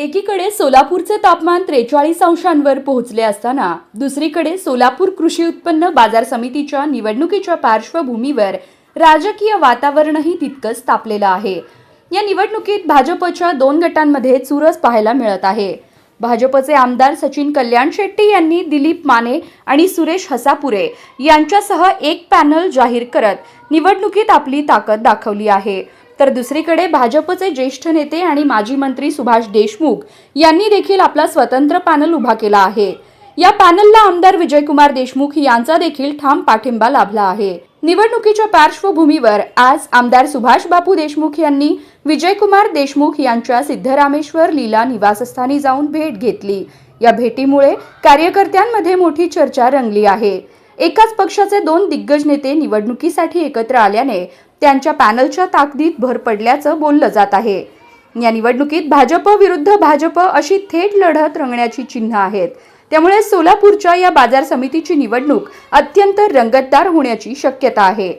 एकीकडे सोलापूरचे तापमान त्रेचाळीस अंशांवर पोहोचले असताना दुसरीकडे सोलापूर कृषी उत्पन्न बाजार समितीच्या निवडणुकीच्या पार्श्वभूमीवर राजकीय वातावरणही तितकंच तापलेलं आहे. या निवडणुकीत भाजपच्या दोन गटांमध्ये चुरस पाहायला मिळत आहे. भाजपचे आमदार सचिन कल्याण शेट्टी यांनी दिलीप माने आणि सुरेश हसापुरे यांच्यासह एक पॅनल जाहीर करत निवडणुकीत आपली ताकद दाखवली आहे. तर दुसरीकडे भाजपचे ज्येष्ठ नेते आणि माजी मंत्री सुभाष देशमुख यांनी देखील आपला स्वतंत्र पॅनल उभा केला आहे. या पॅनलला आमदार विजयकुमार देशमुख यांचा देखील ठाम पाठिंबा लाभला आहे. निवडणुकीच्या पार्श्वभूमीवर आज आमदार सुभाष बापू देशमुख यांनी विजयकुमार देशमुख यांच्या सिद्धरामेश्वर लीला निवासस्थानी जाऊन भेट घेतली. या भेटीमुळे कार्यकर्त्यांमध्ये मोठी चर्चा रंगली आहे. एकाच पक्षाचे दोन दिग्गज नेते निवडणुकीसाठी एकत्र आल्याने त्यांच्या पॅनलच्या ताकदीत भर पडल्याचं बोललं जात आहे. या निवडणुकीत भाजप विरुद्ध भाजप अशी थेट लढत रंगण्याची चिन्ह आहेत. त्यामुळे सोलापूरच्या या बाजार समितीची निवडणूक अत्यंत रंगतदार होण्याची शक्यता आहे.